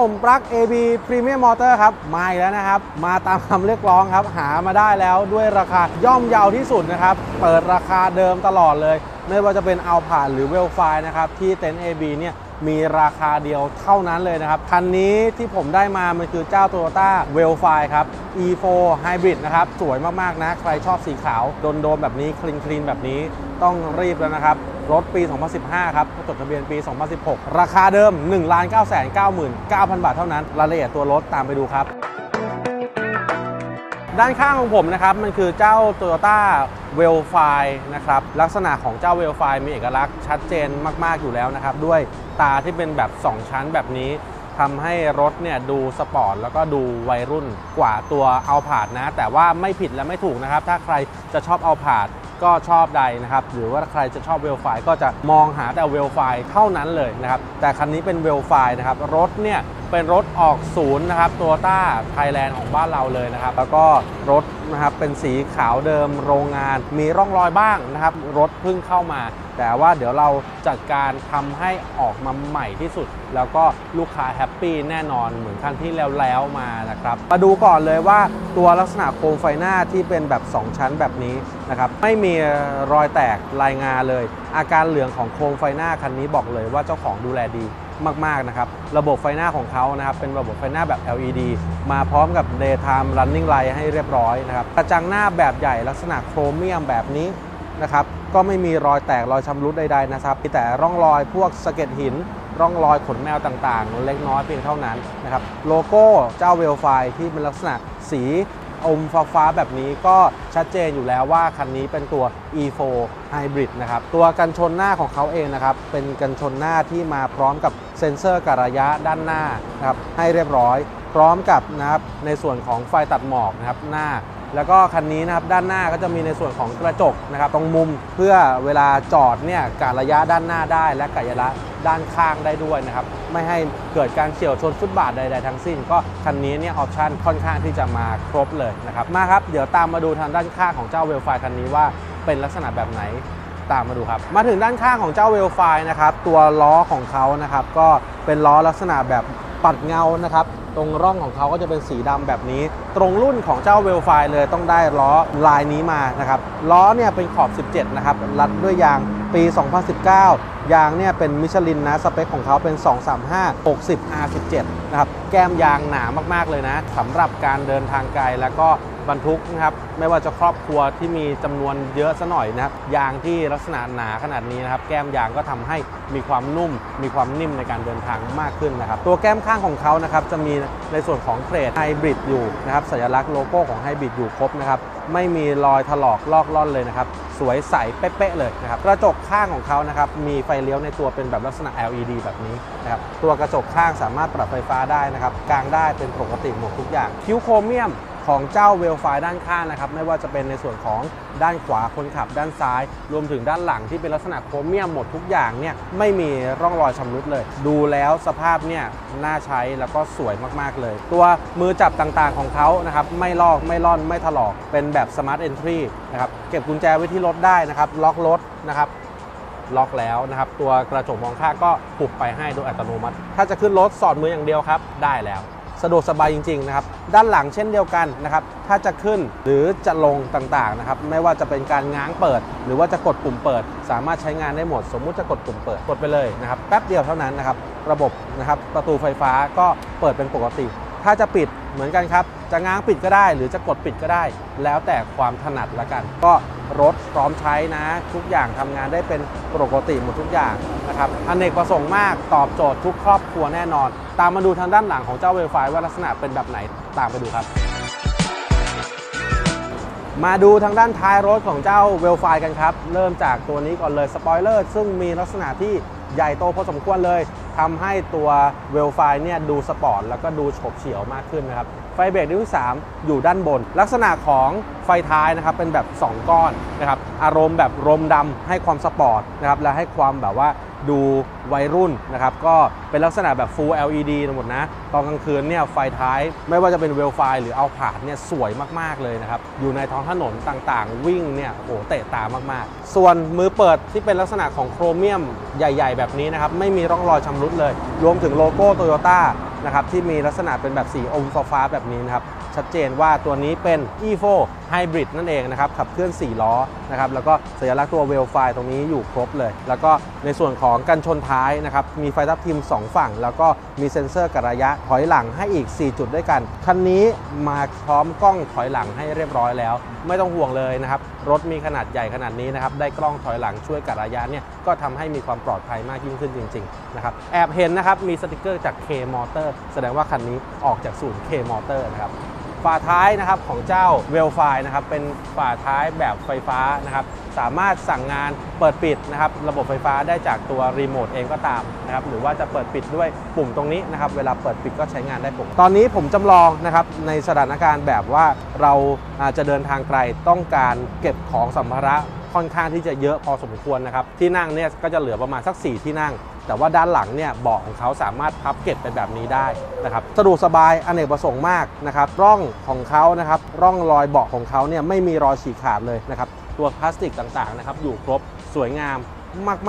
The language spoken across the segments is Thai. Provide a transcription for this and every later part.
ผมปลั๊ก AB Premium Motor ครับ มาอีกแล้วนะครับ มาตามคำเรียกร้องครับ หามาได้แล้วด้วยราคาย่อมเยาวที่สุดนะครับ เปิดราคาเดิมตลอดเลย ไม่ว่าจะเป็นเอาผ่านหรือเวลไฟนะครับ ที่เต็นท์ AB เนี่ยมีราคาเดียวเท่านั้นเลยนะครับ คันนี้ที่ผมได้มา มันคือเจ้า Toyota w e l f i ครับ E4 Hybrid นะครับ สวยมาก ๆ นะ ใครชอบสีขาว โดน ๆ แบบนี้ คลีนคลีนแบบนี้ต้องรีบแล้วนะครับ รถปี 2015 ครับจดทะเบียนปี 2016 ราคาเดิม1 9 9 9 9 0 0 บาทเท่านั้น รายละเอียดตัวรถตามไปดูครับ ด้านข้างของผมนะครับ มันคือเจ้า Toyota w e l f i นะครับ ลักษณะของเจ้า w e l f i มีเอกลักษณ์ชัดเจนมาก ๆ อยู่แล้วนะครับ ด้วยตาที่เป็นแบบ 2 ชั้นแบบนี้ทำให้รถเนี่ยดูสปอร์ตแล้วก็ดูวัยรุ่นกว่าตัวเอาผาดนะ แต่ว่าไม่ผิดและไม่ถูกนะครับ ถ้าใครจะชอบเอาผาด ก็ชอบใดนะครับ หรือว่าใครจะชอบเวลไฟก็จะมองหาแต่เวลไฟเท่านั้นเลยนะครับ แต่คันนี้เป็นเวลไฟนะครับ รถเนี่ยเป็นรถออกศูนย์นะครับตัวต้าไทยแลนด์ของบ้านเราเลยนะครับ แล้วก็รถนะครับเป็นสีขาวเดิมโรงงาน มีร่องรอยบ้างนะครับ รถเพิ่งเข้ามา แต่ว่าเดี๋ยวเราจัดการทำให้ออกมาใหม่ที่สุด แล้วก็ลูกค้าแฮปปี้แน่นอนเหมือนคันที่แล้วๆมานะครับ มาดูก่อนเลยว่าตัวลักษณะโครงไฟหน้าที่เป็นแบบ 2 ชั้นแบบนี้นะครับไม่มีรอยแตกลายงานเลย อาการเหลืองของโครงไฟหน้าคันนี้บอกเลยว่าเจ้าของดูแลดี มากๆนะครับ ระบบไฟหน้าของเขานะครับ เป็นระบบไฟหน้าแบบ LED มาพร้อมกับ daytime running light ให้เรียบร้อยนะครับ กระจังหน้าแบบใหญ่ลักษณะโครเมียมแบบนี้นะครับ ก็ไม่มีรอยแตกรอยชำรุดใดๆนะครับมีแต่ร่องรอยพวกสะเก็ดหิน ร่องรอยขนแมวต่างๆ เล็กน้อยเพียงเท่านั้นนะครับ โลโก้เจ้าเวลไฟที่เป็นลักษณะสี อมฟ้าฟ้าๆแบบนี้ก็ชัดเจนอยู่แล้วว่าคันนี้เป็นตัว E4 Hybrid นะครับ ตัวกันชนหน้าของเขาเองนะครับ เป็นกันชนหน้าที่มาพร้อมกับเซ็นเซอร์กระยะด้านหน้านะครับให้เรียบร้อย พร้อมกับนะครับในส่วนของไฟตัดหมอกนะครับหน้า แล้วก็คันนี้นะครับด้านหน้าก็จะมีในส่วนของกระจกนะครับตรงมุมเพื่อเวลาจอดเนี่ยกะระยะด้านหน้าได้ และกะระยะด้านข้างได้ด้วยนะครับไม่ให้เกิดการเฉี่ยวชนฟุตบาทใดๆทั้งสิ้น ก็คันนี้เนี่ยออปชันค่อนข้างที่จะมาครบเลยนะครับมาครับเดี๋ยวตามมาดูทางด้านข้างของเจ้าเวลไฟคันนี้ว่าเป็นลักษณะแบบไหนตามมาดูครับ มาถึงด้านข้างของเจ้าเวลไฟนะครับตัวล้อของเขานะครับก็เป็นล้อลักษณะแบบ ปัดเงานะครับ ตรงร่องของเขาก็จะเป็นสีดำแบบนี้ ตรงรุ่นของเจ้าเวลไฟเลยต้องได้ล้อลายนี้มานะครับล้อเนี่ยเป็นขอบ 17 นะครับ รัดด้วยยางปี 2019 ยางเนี่ยเป็นมิชลินนะ สเปคของเขาเป็น 235 60 R17 นะครับ แก้มยางหนามากๆเลยนะสำหรับการเดินทางไกลแล้วก็ บรรทุกนะครับไม่ว่าจะครอบครัวที่มีจำนวนเยอะซะหน่อยนะครับยางที่ลักษณะหนาขนาดนี้นะครับแก้มยางก็ทำให้มีความนุ่ม มีความนิ่มในการเดินทางมากขึ้นนะครับตัวแก้มข้างของเขานะครับจะมีในส่วนของเทรดไฮบริดอยู่นะครับสัญลักษณ์โลโก้ของไฮบริดอยู่ครบนะครับไม่มีรอยถลอกลอกล่อนเลยนะครับสวยใสเป๊ะๆเลยนะครับกระจกข้างของเขานะครับมีไฟเลี้ยวในตัวเป็นแบบลักษณะ LED แบบนี้นะครับตัวกระจกข้างสามารถปรับไฟฟ้าได้นะครับกลางได้เป็นปกติหมดทุกอย่างคิ้วโครเมียม ของเจ้าเวลไฟด้านข้างนะครับ ไม่ว่าจะเป็นในส่วนของด้านขวาคนขับด้านซ้าย รวมถึงด้านหลังที่เป็นลักษณะโครเมียมหมดทุกอย่างเนี่ยไม่มีร่องรอยชำรุดเลย ดูแล้วสภาพเนี่ยน่าใช้แล้วก็สวยมากๆเลย ตัวมือจับต่างๆของเขานะครับไม่ลอกไม่ล่อนไม่ถลอกเป็นแบบ Smart Entry นะครับเก็บกุญแจไว้ที่รถได้นะครับล็อกรถนะครับล็อกแล้วนะครับ ตัวกระจกมองข้างก็ปุบไปให้โดยอัตโนมัติ ถ้าจะขึ้นรถสอดมืออย่างเดียวครับ ได้แล้ว สะดวกสบายจริงๆนะครับด้านหลังเช่นเดียวกันนะครับถ้าจะขึ้นหรือจะลงต่างๆนะครับไม่ว่าจะเป็นการง้างเปิด หรือว่าจะกดปุ่มเปิด สามารถใช้งานได้หมด สมมุติจะกดปุ่มเปิดกดไปเลยนะครับแป๊บเดียวเท่านั้นนะครับระบบนะครับประตูไฟฟ้าก็เปิดเป็นปกติ ถ้าจะปิดเหมือนกันครับจะง้างปิดก็ได้ หรือจะกดปิดก็ได้ แล้วแต่ความถนัดละกัน ก็ รถพร้อมใช้นะ ทุกอย่างทำงานได้เป็นปกติหมดทุกอย่างนะครับอเนกประสงค์มากตอบโจทย์ทุกครอบครัวแน่นอน ตามมาดูทางด้านหลังของเจ้าเวลไฟว่าลักษณะเป็นแบบไหนตามไปดูครับ มาดูทางด้านท้ายรถของเจ้าเวลไฟกันครับ เริ่มจากตัวนี้ก่อนเลยสปอยเลอร์ซึ่งมีลักษณะที่ใหญ่โตพอสมควรเลยทำให้ตัวเวลไฟเนี่ยดูสปอร์ตแล้วก็ดูโฉบเฉี่ยวมากขึ้นนะครับ ไฟเบรกนิ้วที่3อยู่ด้านบน ลักษณะของไฟท้ายนะครับเป็นแบบ 2 ก้อนนะครับอารมณ์แบบรมดำให้ความสปอร์ตนะครับและให้ความแบบว่า ดูวัยรุ่นนะครับ ก็เป็นลักษณะแบบ Full LED ทั้งหมดนะ ตอนกลางคืนเนี่ยไฟท้าย ไม่ว่าจะเป็นเวลไฟหรือเอาผาดเนี่ยสวยมาก ๆ เลยนะครับ อยู่ในท้องถนนต่างๆ วิ่งเนี่ยโอ้โหเตะตามาก ๆ ส่วนมือเปิดที่เป็นลักษณะของโครเมียมใหญ่ ๆ แบบนี้นะครับ ไม่มีร่องรอยชำรุดเลย รวมถึงโลโก้โตโยต้านะครับที่มีลักษณะเป็นแบบสีอมฟ้าๆแบบนี้นะครับชัดเจนว่าตัวนี้เป็น e4 Hybrid นั่นเองนะครับขับเคลื่อน 4 ล้อนะครับแล้วก็สัญลักษณ์ตัวเวลไฟตรงนี้อยู่ครบเลย แล้วก็ในส่วนของกันชนท้ายนะครับมีไฟทับทิม 2 ฝั่ง แล้วก็มีเซ็นเซอร์กระยะถอยหลังให้อีก 4 จุดด้วยกัน คันนี้มาพร้อมกล้องถอยหลังให้เรียบร้อยแล้ว ไม่ต้องห่วงเลยนะครับรถมีขนาดใหญ่ขนาดนี้นะครับได้กล้องถอยหลังช่วยกระยะเนี่ยก็ทำให้มีความปลอดภัยมากยิ่งขึ้นจริงๆนะครับแอบเห็นนะครับมีสติกเกอร์จาก K Motor แสดงว่าคันนี้ออกจากศูนย์ K Motor นะครับ ฝาท้ายนะครับของเจ้าเวลไฟนะครับเป็นฝาท้ายแบบไฟฟ้านะครับสามารถสั่งงานเปิดปิดนะครับระบบไฟฟ้าได้จากตัวรีโมทเองก็ตามนะครับหรือว่าจะเปิดปิดด้วยปุ่มตรงนี้นะครับเวลาเปิดปิดก็ใช้งานได้ปกติตอนนี้ผมจำลองนะครับในสถานการณ์แบบว่าเราอาจจะเดินทางไกลต้องการเก็บของสัมภาระค่อนข้างที่จะเยอะพอสมควรนะครับที่นั่งเนี่ยก็จะเหลือประมาณสัก 4 ที่นั่ง แต่ว่าด้านหลังเนี่ยเบาะของเขาสามารถพับเก็บเป็นแบบนี้ได้นะครับสะดวกสบายอเนกประสงค์มากนะครับร่องของเขานะครับร่องรอยเบาะของเขาเนี่ยไม่มีรอยฉีกขาดเลยนะครับตัวพลาสติกต่างๆนะครับอยู่ครบสวยงาม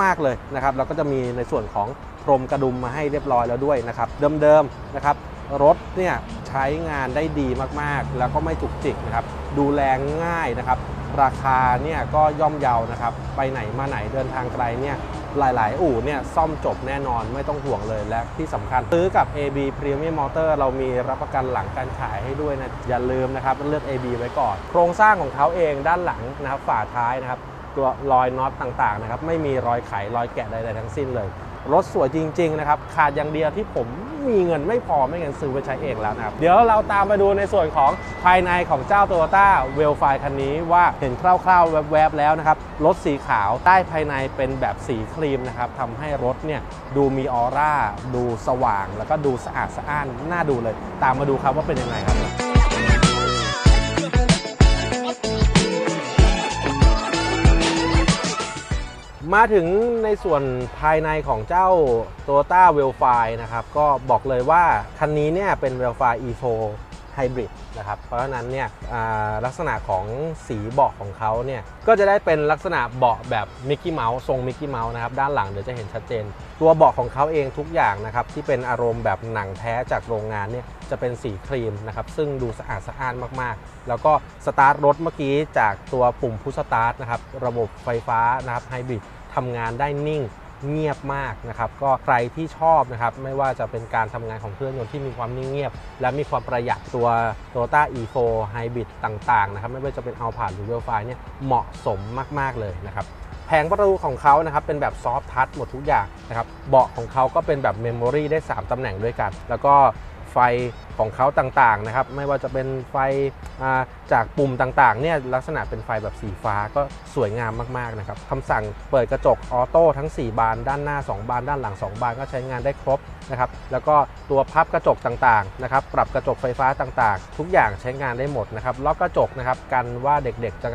มาก ๆ เลยนะครับแล้วก็จะมีในส่วนของพรมกระดุมมาให้เรียบร้อยแล้วด้วยนะครับ เดิมๆนะครับรถเนี่ยใช้งานได้ดีมากๆ แล้วก็ไม่จุกจิกนะครับ ดูแลง่ายนะครับ ราคาเนี่ยก็ย่อมเยานะครับ ไปไหนมาไหนเดินทางไกลเนี่ย หลาย ๆ อู่เนี่ยซ่อมจบแน่นอนไม่ต้องห่วงเลยและที่สำคัญ ซื้อกับ AB Premium Motor เรามีรับประกันหลังการขายให้ด้วยนะ อย่าลืมนะครับเลือก AB ไว้ก่อน โครงสร้างของเขาเองด้านหลังนะครับฝาท้ายนะครับ ตัวรอยน็อตต่าง ๆ นะครับ ไม่มีรอยไขรอยแกะใด ๆ ทั้งสิ้นเลย รถสวยจริง ๆ นะครับ ขาดอย่างเดียวที่ผมมีเงินไม่พอไม่เงินซื้อไปใช้เองแล้วนะครับ เดี๋ยวเราตามไปดูในส่วนของภายในของเจ้า Toyota w e l f i คันนี้ว่าเห็นคร่าวๆ แวบๆ แล้วนะครับ รถสีขาวใต้ภายในเป็นแบบสีครีมนะครับทำให้รถเนี่ยดูมีออร่า ดูสว่าง แล้วก็ดูสะอาดสะอ้านน่าดูเลย ตามมาดูครับว่าเป็นยังไงครับ มาถึงในส่วนภายในของเจ้า Toyota w e l f i นะครับ ก็บอกเลยว่า คันนี้เนี่ยเป็น w e l f i e4 Hybrid นะครับ เพราะฉะนั้นเนี่ยลักษณะของสีเบาะของเขาเนี่ยก็จะได้เป็นลักษณะเบาะแบบมิกกี้เมาส์ทรงมิกกี้เมาส์นะครับ ด้านหลังเดี๋ยวจะเห็นชัดเจน ตัวเบาะของเขาเองทุกอย่างนะครับ ที่เป็นอารมณ์แบบหนังแท้จากโรงงานเนี่ยจะเป็นสีครีมนะครับ ซึ่งดูสะอาดสะอ้านมากๆ แล้วก็สตาร์ทรถเมื่อกี้จากตัวปุ่มพุชสตาร์ทนะครับ ระบบไฟฟ้านะครับไฮบริด ทำงานได้นิ่งเงียบมากนะครับก็ใครที่ชอบนะครับไม่ว่าจะเป็นการทำงานของเครื่องยนต์ที่มีความนิ่งเงียบ และมีความประหยัดตัว Toyota e4 Hybrid ต่างๆนะครับไม่ว่าจะเป็น a l p a หรือ w e l f i เนี่ยเหมาะสมมากๆเลยนะครับแผงประตูของเขานะครับเป็นแบบซอฟทัชหมดทุกอย่างนะครับเบาะของเขาก็เป็นแบบเมมโมรีได้ 3 ตำแหน่งด้วยกัน แล้วก็ ไฟของเขาต่างๆนะครับไม่ว่าจะเป็นไฟจากปุ่มต่างๆเนี่ยลักษณะเป็นไฟแบบสีฟ้าก็สวยงามมากๆนะครับคำสั่งเปิดกระจกออโต้ทั้ง 4 บาน ด้านหน้า 2 บาน ด้านหลัง 2 บานก็ใช้งานได้ครบนะครับแล้วก็ตัวพับกระจกต่างๆนะครับปรับกระจกไฟฟ้าต่างๆ ทุกอย่างใช้งานได้หมดนะครับล็อกกระจกนะครับกันว่าเด็กๆจะ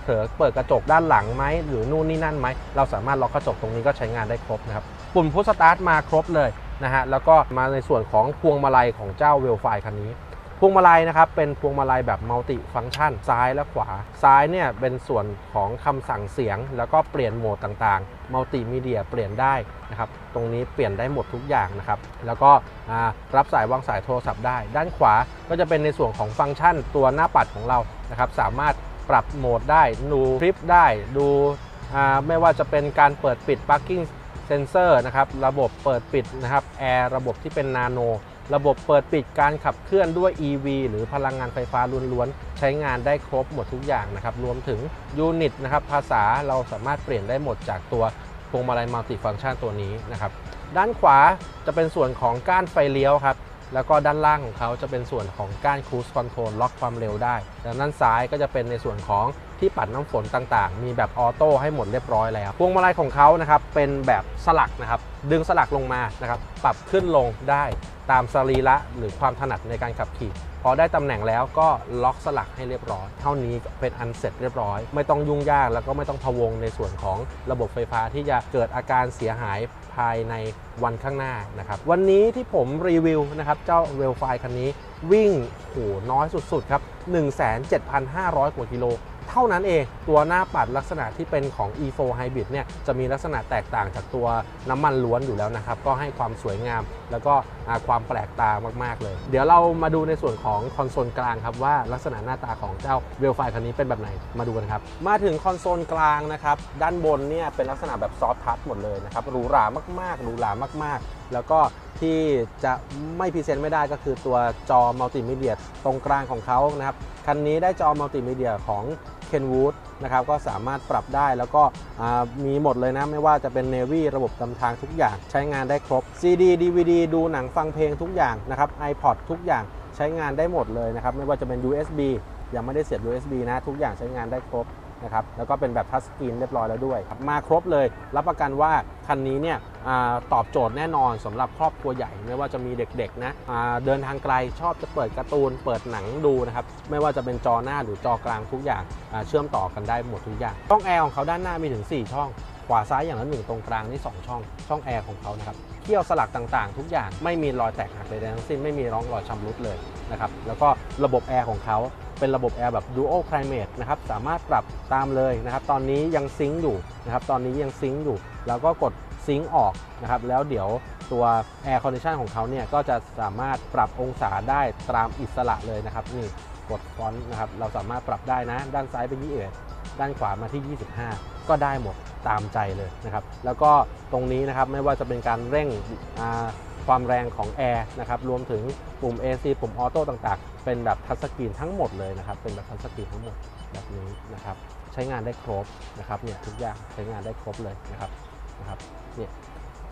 เผลอเปิดกระจกด้านหลังไหมหรือนู่นนี่นั่นไหมเราสามารถล็อกกระจกตรงนี้ก็ใช้งานได้ครบนะครับปุ่มพุชสตาร์ทมาครบเลย นะฮะแล้วก็มาในส่วนของพวงมาลัยของเจ้าเวลไฟคันนี้ พวงมาลัยนะครับเป็นพวงมาลัยแบบมัลติฟัง c t ชัน ซ้ายและขวา ซ้ายเนี่ยเป็นส่วนของคำสั่งเสียง แล้วก็เปลี่ยนโหมดต่างๆมัลติมีเดียเปลี่ยนได้นะครับตรงนี้เปลี่ยนได้หมดทุกอย่างนะครับแล้วก็รับสายวางสายโทรศัพท์ได้ ด้านขวาก็จะเป็นในส่วนของฟังก์ชันตัวหน้าปัดของเรานะครับสามารถปรับโหมดได้ดูคลิปได้ดูไม่ว่าจะเป็นการเปิดปิด parking เซนเซอร์นะครับระบบเปิดปิดนะครับแอร์ระบบที่เป็นนาโน ระบบเปิดปิดการขับเคลื่อนด้วย EV หรือพลังงานไฟฟ้าล้วนๆ ใช้งานได้ครบหมดทุกอย่างนะครับ รวมถึงยูนิตนะครับภาษาเราสามารถเปลี่ยนได้หมดจากตัวพวงมาลัยมัลติฟัง c t ชันตัวนี้นะครับด้านขวาจะเป็นส่วนของก้านไฟเลี้ยวครับแล้วก็ด้านล่างของเขาจะเป็นส่วนของก้านครู e คอนโทรลล็อกความเร็วได้แล้วด้านซ้ายก็จะเป็นในส่วนของ ที่ปัดน้ำฝนต่างๆ มีแบบออโต้ให้หมดเรียบร้อยแล้ว พวงมาลัยของเขานะครับเป็นแบบสลักนะครับ ดึงสลักลงมานะครับ ปรับขึ้นลงได้ตามสรีระหรือความถนัดในการขับขี่พอได้ตำแหน่งแล้วก็ล็อกสลักให้เรียบร้อย เท่านี้เป็นอันเสร็จเรียบร้อย ไม่ต้องยุ่งยากแล้วก็ไม่ต้องพะวงในส่วนของระบบไฟฟ้าที่จะเกิดอาการเสียหายภายในวันข้างหน้านะครับ วันนี้ที่ผมรีวิวนะครับ เจ้าเวลไฟคันนี้วิ่งโหน้อยสุดๆครับ 17,500 กว่ากิโล เท่านั้นเอง ตัวหน้าปัดลักษณะที่เป็นของ e4 Hybrid เนี่ยจะมีลักษณะแตกต่างจากตัวน้ำมันล้วนอยู่แล้วนะครับ ก็ให้ความสวยงาม แล้วก็ความแปลกตามาก ๆ เลย เดี๋ยวเรามาดูในส่วนของคอนโซลกลางครับว่าลักษณะหน้าตาของเจ้าเวลไฟคันนี้เป็นแบบไหนมาดูกันครับ มาถึงคอนโซลกลางนะครับ ด้านบนเนี่ยเป็นลักษณะแบบซอฟทัชหมดเลยนะครับหรูหรามากๆหรูหรามาก ๆ แล้วก็ที่จะไม่พรีเซนต์ไม่ได้ก็คือตัวจอมัลติมีเดียตรงกลางของเขานะครับ คันนี้ได้จอมัลติมีเดียของ Kenwood นะครับก็สามารถปรับได้แล้วก็มีหมดเลยนะ ไม่ว่าจะเป็น Navy ระบบนำทางทุกอย่างใช้งานได้ครบ CD DVD ดูหนังฟังเพลงทุกอย่างนะครับ iPod ทุกอย่างใช้งานได้หมดเลยนะครับ ไม่ว่าจะเป็น USB ยังไม่ได้เสียบ USB นะ ทุกอย่างใช้งานได้ครบ นะครับแล้วก็เป็นแบบทัชสกรีนเรียบร้อยแล้วด้วย มาครบเลย รับประกันว่าคันนี้เนี่ยอตอบโจทย์แน่นอนสำหรับครอบครัวใหญ่ ไม่ว่าจะมีเด็กๆนะเดินทางไกลชอบจะเปิดการ์ตูน เปิดหนังดูนะครับไม่ว่าจะเป็นจอหน้าหรือจอกลางทุกอย่างอ่าเชื่อมต่อกันได้หมดทุกอย่างช่องแอร์ของเขาด้านหน้ามีถึง 4 ช่อง ขวาซ้ายอย่างละหนึ่งตรงกลางนี่2ช่อง ช่องแอร์ของเขานะครับเขี้ยวสลักต่างๆ ทุกอย่างไม่มีรอยแตกหักใดๆทั้งสิ้นไม่มีร่องรอยชำรุดเลยนะครับแล้วก็ระบบแอร์ของเขา เป็นระบบแอร์แบบ Dual Climate นะครับสามารถปรับตามเลยนะครับตอนนี้ยังซิงค์อยู่นะครับตอนนี้ยังซิงค์อยู่ แล้วก็กดซิงค์ออกนะครับแล้วเดี๋ยวตัว Air Condition ของเขาเนี่ยก็จะสามารถปรับองศาได้ตามอิสระเลยนะครับนี่กดฟอนต์นะครับเราสามารถปรับได้นะ ด้านซ้ายเป็น21ด้านขวามาที่ 25 ก็ได้หมดตามใจเลยนะครับแล้วก็ตรงนี้นะครับไม่ว่าจะเป็นการเร่งอ่า ความแรงของแอร์นะครับรวมถึงปุ่ม AC ปุ่มออโต้ต่างๆ เป็นแบบทัชสกรีนทั้งหมดเลยนะครับเป็นแบบทัชสกรีนทั้งหมดแบบนี้นะครับใช้งานได้ครบนะครับเนี่ยทุกอย่างใช้งานได้ครบเลยนะครับนะครับเนี่ย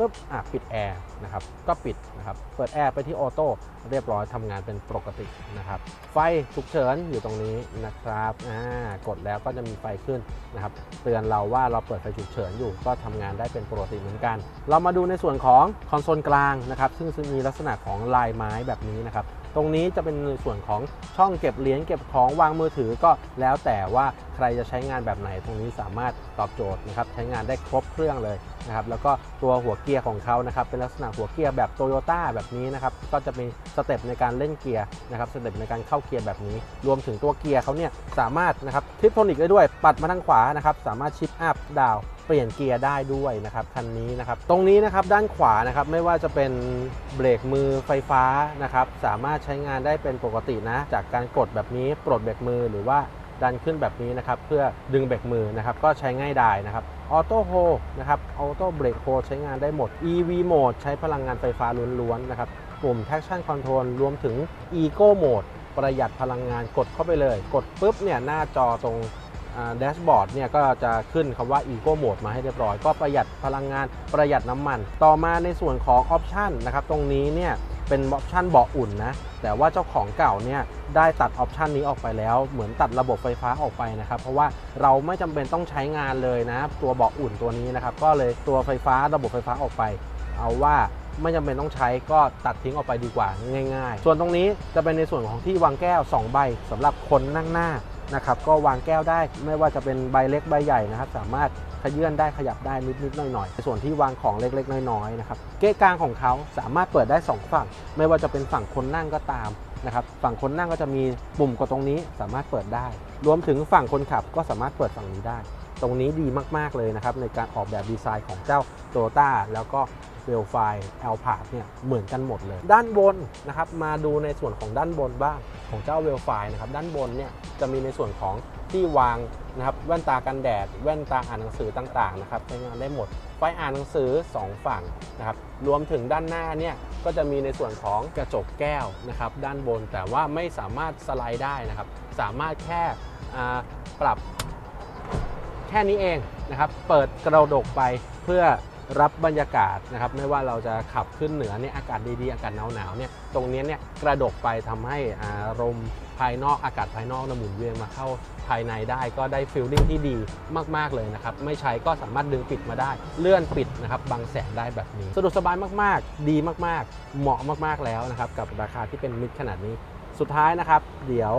ปุ๊บอะปิดแอร์นะครับก็ปิดนะครับเปิดแอร์ไปที่ออโต้เรียบร้อยทำงานเป็นปกตินะครับไฟฉุกเฉินอยู่ตรงนี้นะครับอ่ากดแล้วก็จะมีไฟขึ้นนะครับเตือนเราว่าเราเปิดไฟฉุกเฉินอยู่ก็ทำงานได้เป็นปกติเหมือนกัน เรามาดูในส่วนของคอนโซลกลางนะครับซึ่งมีลักษณะของลายไม้แบบนี้นะครับตรงนี้จะเป็นในส่วนของช่องเก็บเหรียญเก็บของวางมือถือก็แล้วแต่ว่า รจะใช้งานแบบไหน ตรงนี้สามารถตอบโจทย์นะครับใช้งานได้ครบเครื่องเลยนะครับแล้วก็ตัวหัวเกียร์ของเขานะครับเป็นลักษณะหัวเกียร์แบบโตโยต้าแบบนี้นะครับก็จะมีสเต็ปในการเล่นเกียร์นะครับสเต็ปในการเข้าเกียร์แบบนี้ รวมถึงตัวเกียร์เขาเนี่ยสามารถนะครับทิปโทนิกได้ด้วยปัดมาทางขวานะครับสามารถชิปอัพดาวเปลี่ยนเกียร์ได้ด้วยนะครับคันนี้นะครับตรงนี้นะครับด้านขวานะครับไม่ว่าจะเป็นเบรกมือไฟฟ้านะครับสามารถใช้งานได้เป็นปกตินะ จากการกดแบบนี้ปลดเบรกมือหรือว่า ดันขึ้นแบบนี้นะครับ เพื่อดึงเบรกมือนะครับ ก็ใช้ง่ายดายนะครับออโต้โฮนะครับออโต้เบรกโฮใช้งานได้หมด EV Mode ใช้พลังงานไฟฟ้าล้วนๆนะครับปุ่ม Traction Control รวมถึง Eco Mode ประหยัดพลังงานกดเข้าไปเลย กดปุ๊บเนี่ยหน้าจอตรงแดชบอร์ดเนี่ยก็จะขึ้นคำว่า Eco Mode มาให้เรียบร้อย ก็ประหยัดพลังงานประหยัดน้ำมัน ต่อมาในส่วนของออปชันนะครับ ตรงนี้เนี่ย เป็นออปชันเบาะอุ่นนะ แต่ว่าเจ้าของเก่าเนี่ยได้ตัดออปชันนี้ออกไปแล้ว เหมือนตัดระบบไฟฟ้าออกไปนะครับ เพราะว่าเราไม่จำเป็นต้องใช้งานเลยนะ ตัวเบาะอุ่นตัวนี้นะครับ ก็เลยตัวไฟฟ้าระบบไฟฟ้าออกไป เอาว่าไม่จำเป็นต้องใช้ก็ตัดทิ้งออกไปดีกว่าง่าย ๆ ส่วนตรงนี้จะเป็นในส่วนของที่วางแก้ว 2 ใบสำหรับคนนั่งหน้านะครับ ก็วางแก้วได้ไม่ว่าจะเป็นใบเล็กใบใหญ่นะครับ สามารถ ขยื่นได้ขยับได้นิดๆหน่อยๆในส่วนที่วางของเล็กๆ น้อยๆนะครับเก๊ะกลางของเขาสามารถเปิดได้ 2 ฝั่ง ไม่ว่าจะเป็นฝั่งคนนั่งก็ตามนะครับฝั่งคนนั่งก็จะมีปุ่มกดตรงนี้สามารถเปิดได้ รวมถึงฝั่งคนขับก็สามารถเปิดฝั่งนี้ได้ ตรงนี้ดีมากๆเลยนะครับในการออกแบบดีไซน์ของเจ้าโตต้าแล้วก็ เวลไฟแอลพาเนี่ยเหมือนกันหมดเลย ด้านบนนะครับมาดูในส่วนของด้านบนบ้างของเจ้าเวลไฟนะครับด้านบนเนี่ยจะมีในส่วนของที่วางนะครับแว่นตากันแดด แว่นตาอ่านหนังสือต่างๆนะครับใช้งานได้หมดไฟอ่านหนังสือ 2 ฝั่งนะครับรวมถึงด้านหน้าเนี่ยก็จะมีในส่วนของกระจกแก้วนะครับด้านบนแต่ว่าไม่สามารถสไลด์ได้นะครับสามารถแค่ปรับแค่นี้เองนะครับ เปิดกระดกไปเพื่อ รับบรรยากาศนะครับไม่ว่าเราจะขับขึ้นเหนือเนี่ยอากาศดีๆ อากาศหนาวๆเนี่ยตรงนี้เนี่ยกระดกไปทำให้อารมณ์ภายนอกอากาศภายนอกนหมุนเวียนมาเข้าภายในได้ก็ได้ฟีลลิ่งที่ดีมาก ๆ เลยนะครับ ไม่ใช้ก็สามารถดึงปิดมาได้ เลื่อนปิดนะครับบังแสงได้แบบนี้ สะดวกสบายมากๆ ดีมากๆ เหมาะมากๆแล้วนะครับ กับราคาที่เป็นมิตรขนาดนี้ สุดท้ายนะครับ เดี๋ยว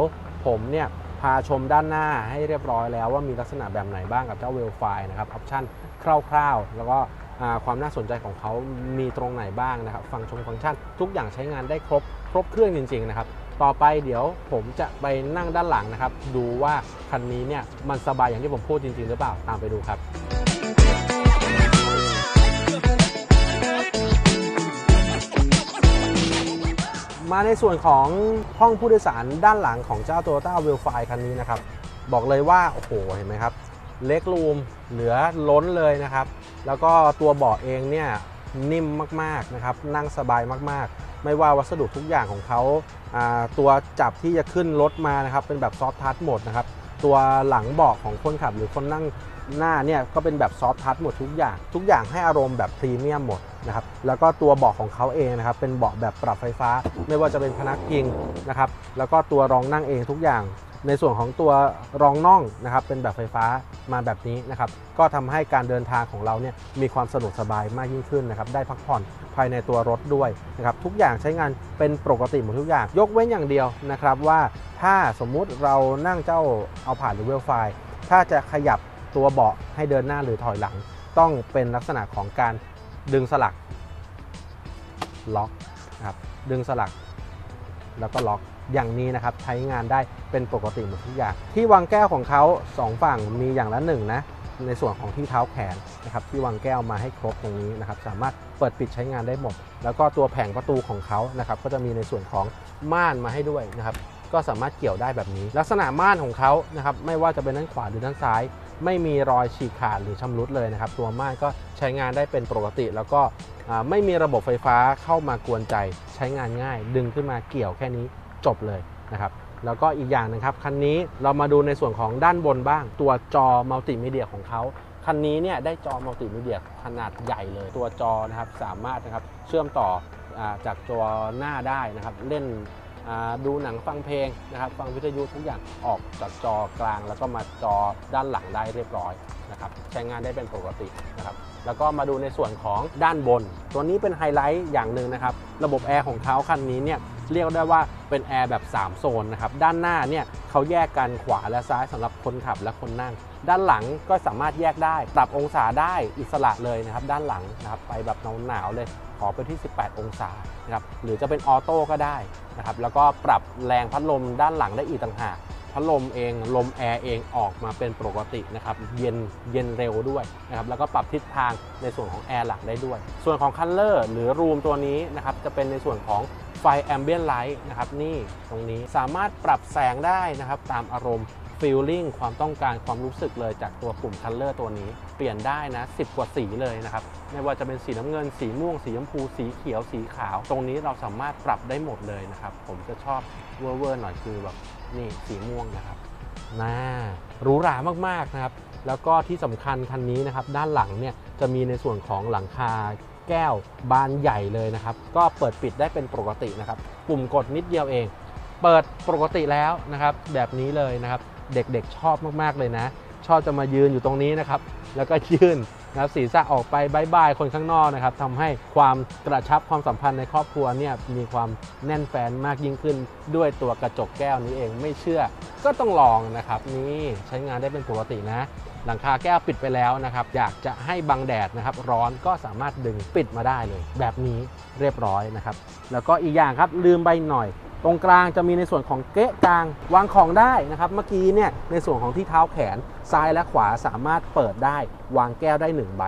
ผมเนี่ยพาชมด้านหน้าให้เรียบร้อยแล้วว่ามีลักษณะแบบไหนบ้างกับเจ้าเวลไฟนะครับออปชั่นคร่าว ๆ แล้วก็ ความน่าสนใจของเขามีตรงไหนบ้างนะครับ ฟังชงฟังก์ชันทุกอย่างใช้งานได้ครบครบเครื่องจริง ๆ นะครับ ต่อไปเดี๋ยวผมจะไปนั่งด้านหลังนะครับ ดูว่าคันนี้เนี่ยมันสบายอย่างที่ผมพูดจริง ๆ หรือเปล่าตามไปดูครับมาในส่วนของห้องผู้โดยสารด้านหลังของเจ้า Toyota w i l f i คันนี้นะครับ บอกเลยว่า โอ้โห เห็นไหมครับ เล็กรูมเหลือล้นเลยนะครับ แล้วก็ตัวเบาะเองเนี่ยนิ่มมากๆนะครับ นั่งสบายมากๆ ไม่ว่าวัสดุทุกอย่างของเขาาตัวจับที่จะขึ้นรถมานะครับ เป็นแบบซอฟทัชหมดนะครับ ตัวหลังเบาะของคนขับหรือคนนั่งหน้าเนี่ยก็เป็นแบบซอฟทัชหมดทุกอย่าง ทุกอย่างให้อารมณ์แบบพรีเมียมหมดนะครับ แล้วก็ตัวเบาะของเขาเองนะครับ เป็นเบาะแบบปรับไฟฟ้า ไม่ว่าจะเป็นพนักพิงนะครับ แล้วก็ตัวรองนั่งเองทุกอย่าง ในส่วนของตัวรองน่องนะครับเป็นแบบไฟฟ้ามาแบบนี้นะครับก็ทำให้การเดินทางของเราเนี่ยมีความสะดวกสบายมากยิ่งขึ้นนะครับได้พักผ่อนภายในตัวรถด้วยนะครับทุกอย่างใช้งานเป็นปกติหมดทุกอย่าง ยกเว้นอย่างเดียวนะครับว่าถ้าสมมุติเรานั่งเจ้าเอาผ่านหรือเวลไฟถ้าจะขยับตัวเบาะให้เดินหน้าหรือถอยหลัง ต้องเป็นลักษณะของการดึงสลักล็อกนะครับดึงสลักแล้วก็ล็อก อย่างนี้นะครับใช้งานได้เป็นปกติหมดทุกอย่าง ที่วางแก้วของเขาสองฝั่งมีอย่างละหนึ่งนะในส่วนของที่เท้าแขนนะครับที่วางแก้วมาให้ครบตรงนี้นะครับสามารถเปิดปิดใช้งานได้หมด แล้วก็ตัวแผงประตูของเขานะครับก็จะมีในส่วนของม่านมาให้ด้วยนะครับก็สามารถเกี่ยวได้แบบนี้ ลักษณะม่านของเขานะครับไม่ว่าจะเป็นด้านขวาหรือด้านซ้าย ไม่มีรอยฉีกขาดหรือชำรุดเลยนะครับตัวม่านก็ใช้งานได้เป็นปกติ แล้วก็ไม่มีระบบไฟฟ้าเข้ามากวนใจใช้งานง่าย ดึงขึ้นมาเกี่ยวแค่นี้ จบเลยนะครับแล้วก็อีกอย่างนะครับคันนี้เรามาดูในส่วนของด้านบนบ้าง ตัวจอมัลติมีเดียของเขาคันนี้เนี่ยได้จอมัลติมีเดียขนาดใหญ่เลย ตัวจอนะครับสามารถนะครับเชื่อมต่ออจากจอหน้าได้นะครับเล่นดูหนังฟังเพลงนะครับฟังวิทยุทุกอย่างออกจากจอกลาง แล้วก็มาจอด้านหลังได้เรียบร้อยนะครับใช้งานได้เป็นปกตินะครับแล้วก็มาดูในส่วนของด้านบน ตัวนี้เป็นไฮไลท์อย่างหนึ่งนะครับ ระบบแอร์ของเขาคันนี้เนี่ย เรียกได้ว่าเป็นแอร์แบบ 3 โซนนะครับ ด้านหน้าเนี่ยเขาแยกกันขวาและซ้ายสำหรับคนขับและคนนั่ง ด้านหลังก็สามารถแยกได้ ปรับองศาได้อิสระเลยนะครับ ด้านหลังนะครับไปแบบหนาวๆเลยขอไปที่ 18 องศานะครับหรือจะเป็นออโต้ก็ได้นะครับแล้วก็ปรับแรงพัดลมด้านหลังได้อีกต่างหากพัดลมเองลมแอร์เองออกมาเป็นปกตินะครับเย็นเย็นเร็วด้วยนะครับแล้วก็ปรับทิศทางในส่วนของแอร์หลักได้ด้วย ส่วนของคัลเลอร์หรือรูมตัวนี้นะครับจะเป็นในส่วนของ ไฟแอมเบียนไลท์นะครับนี่ตรงนี้สามารถปรับแสงได้นะครับตามอารมณ์ฟีลลิ่งความต้องการความรู้สึกเลยจากตัวปุ่มคัลเลอร์ตัวนี้ เปลี่ยนได้นะ 10 กว่าสีเลยนะครับ ไม่ว่าจะเป็นสีน้ำเงิน สีม่วง สีชมพู สีเขียว สีขาว ตรงนี้เราสามารถปรับได้หมดเลยนะครับ ผมจะชอบเวอร์ๆหน่อยคือแบบนี่สีม่วงนะครับน่าหรูหรามากๆนะครับ แล้วก็ที่สำคัญคันนี้นะครับ ด้านหลังเนี่ยจะมีในส่วนของหลังคา แก้วบานใหญ่เลยนะครับ ก็เปิดปิดได้เป็นปกตินะครับ ปุ่มกดนิดเดียวเอง เปิดปกติแล้วนะครับ แบบนี้เลยนะครับ เด็กๆชอบมากๆเลยนะ ชอบจะมายืนอยู่ตรงนี้นะครับ แล้วก็ยื่นนะศีรษะออกไปบายบายคนข้างนอกนะครับทำให้ความกระชับความสัมพันธ์ในครอบครัวเนี่ยมีความแน่นแฟนมากยิ่งขึ้น ด้วยตัวกระจกแก้วนี้เองไม่เชื่อก็ต้องลองนะครับ นี่ใช้งานได้เป็นปกตินะ หลังคาแก้วปิดไปแล้วนะครับ อยากจะให้บังแดดนะครับ ร้อนก็สามารถดึงปิดมาได้เลย แบบนี้เรียบร้อยนะครับ แล้วก็อีกอย่างครับลืมไปหน่อย ตรงกลางจะมีในส่วนของเกะกลางวางของได้นะครับ เมื่อกี้เนี่ยในส่วนของที่เท้าแขนซ้ายและขวาสามารถเปิดได้ วางแก้วได้ 1 ใบ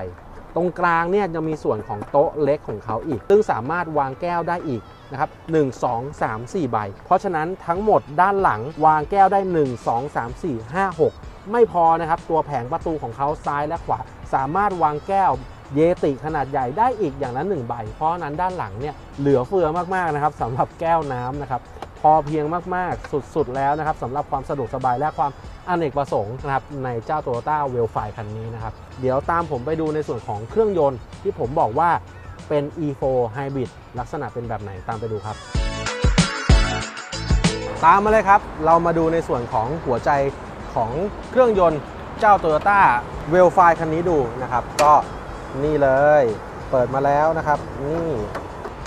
ตรงกลางเนี่ยจะมีส่วนของโต๊ะเล็กของเขาอีก ซึ่งสามารถวางแก้วได้อีกนะครับ1 2 3 4 ใบ เพราะฉะนั้นทั้งหมดด้านหลังวางแก้วได้ 1 2 3 4 5 6 ไม่พอนะครับ ตัวแผงประตูของเขาซ้ายและขวา สามารถวางแก้วเยติขนาดใหญ่ได้อีกอย่างละหนึ่งใบ เพราะนั้นด้านหลังเนี่ยเหลือเฟือมากๆนะครับสำหรับแก้วน้ำนะครับพอเพียงมากๆ สุดๆ แล้วนะครับสำหรับความสะดวกสบายและความอเนกประสงค์นะครับในเจ้า Toyota w e l f i คันนี้นะครับ เดี๋ยวตามผมไปดูในส่วนของเครื่องยนต์ที่ผมบอกว่าเป็น E4 Hybrid ลักษณะเป็นแบบไหนตามไปดูครับ ตามมาเลยครับ เรามาดูในส่วนของหัวใจ ของเครื่องยนต์เจ้า Toyota w e l f i คันนี้ดูนะครับ ก็นี่เลยเปิดมาแล้วนะครับ นี่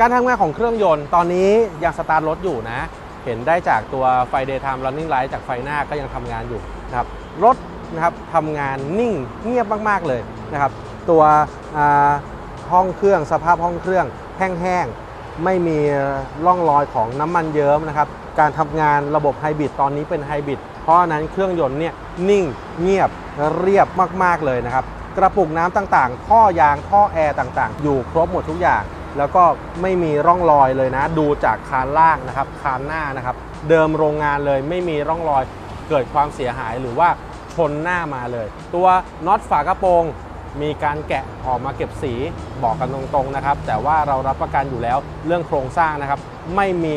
การทำงานของเครื่องยนต์ตอนนี้ยังสตาร์ทรถอยู่นะ เห็นได้จากตัวไฟ daytime running light จากไฟหน้าก็ยังทำงานอยู่นะครับรถนะครับทำงานนิ่งเงียบมาก ๆ เลยนะครับ ตัวห้องเครื่องสภาพห้องเครื่องแห้งๆ ไม่มีร่องรอยของน้ำมันเยิ้มนะครับ การทำงานระบบไฮบริดตอนนี้เป็นไฮบริด เพราะฉะนั้นเครื่องยนต์เนี่ยนิ่งเงียบเรียบมากๆเลยนะครับ กระปุกน้ำต่างๆ ท่อยางท่อแอร์ต่างๆ อยู่ครบหมดทุกอย่าง แล้วก็ไม่มีร่องรอยเลยนะ ดูจากคานล่างนะครับคานหน้านะครับ เดิมโรงงานเลยไม่มีร่องรอยเกิดความเสียหายหรือว่าชนหน้ามาเลย ตัวน็อตฝากระโปรงมีการแกะออกมาเก็บสีบอกกันตรงๆนะครับ แต่ว่าเรารับประกันอยู่แล้วเรื่องโครงสร้างนะครับ ไม่มี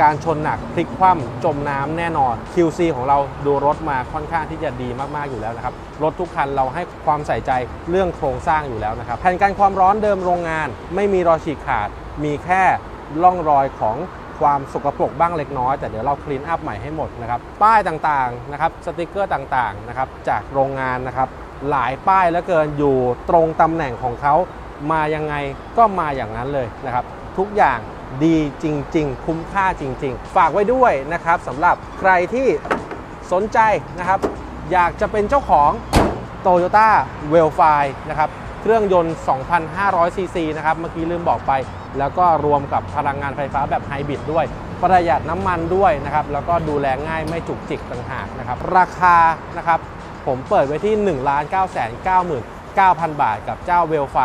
การชนหนักพลิกคว่ำจมน้ำแน่นอน QC ของเราดูรถมาค่อนข้างที่จะดีมากๆอยู่แล้วนะครับ รถทุกคันเราให้ความใส่ใจเรื่องโครงสร้างอยู่แล้วนะครับแผ่นกันความร้อนเดิมโรงงาน ไม่มีรอยฉีกขาด มีแค่ร่องรอยของความสกปรกบ้างเล็กน้อย แต่เดี๋ยวเราคลีนอัพใหม่ให้หมดนะครับ ป้ายต่างๆนะครับสติกเกอร์ต่างๆนะครับจากโรงงานนะครับหลายป้ายเหลือเกินอยู่ตรงตำแหน่งของเขามายังไงก็มาอย่างนั้นเลยนะครับ ทุกอย่าง ดีจริง ๆ คุ้มค่าจริง ๆ ฝากไว้ด้วยนะครับสำหรับใครที่สนใจนะครับ อยากจะเป็นเจ้าของ Toyota w e l f i นะครับเครื่องยนต์ 2,500 ซีซีนะครับ เมื่อกี้ลืมบอกไป แล้วก็รวมกับพลังงานไฟฟ้าแบบไฮบริดด้วย ประหยัดน้ำมันด้วยนะครับ แล้วก็ดูแลง่ายไม่จุกจิกต่างหากนะครับ ราคานะครับ ผมเปิดไว้ที่ 1 9 9 9 9บาทกับเจ้าเวลไฟ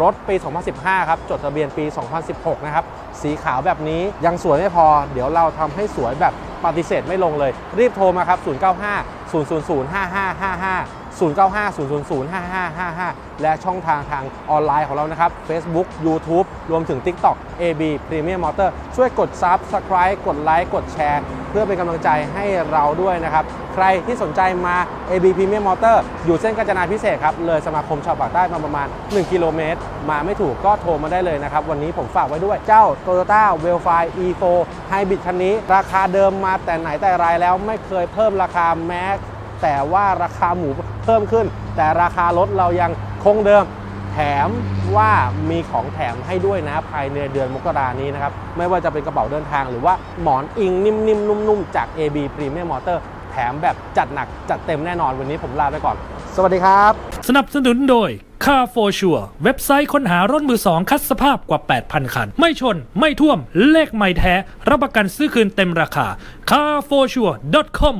รถปี 2015 ครับ จดทะเบียนปี 2016 นะครับ สีขาวแบบนี้ยังสวยไม่พอ เดี๋ยวเราทำให้สวยแบบปฏิเสธไม่ลงเลย รีบโทรมาครับ 095 000 5555 095 000 5555 และช่องทางทางออนไลน์ของเรานะครับ Facebook YouTube รวมถึง TikTok AB Premium Motor ช่วยกด Subscribe กดไลค์กดแชร์เพื่อเป็นกำลังใจให้เราด้วยนะครับ ใครที่สนใจมา AB Premium Motor อยู่เส้นกาญจนาพิเศษครับ เลยสมาคมชาวปากใต้มาประมาณ 1 กิโลเมตร มาไม่ถูกก็โทรมาได้เลยนะครับ วันนี้ผมฝากไว้ด้วยเจ้า Toyota w e l f i E4 Hybrid คันนี้ ราคาเดิมมาแต่ไหนแต่ไรแล้วไม่เคยเพิ่มราคาแม้แต่ว่าราคาหมู พิ่มขึ้น แต่ราคารถเรายังคงเดิม แถมว่ามีของแถมให้ด้วยนะภายในเดือนมกรานี้นะครับ ไม่ว่าจะเป็นกระเป๋าเดินทางหรือว่าหมอนอิงนิ่มๆนุ่มๆจาก AB Premium Motor แถมแบบจัดหนักจัดเต็มแน่นอนวันนี้ผมลาไปก่อน สวัสดีครับ สนับสนุนโดย Car for Sure เว็บไซต์ค้นหารถมือสองคัดสภาพกว่า 8,000 คัน ไม่ชน ไม่ท่วม เลขไม่แท้ รับประกันซื้อคืนเต็มราคา carforsure.com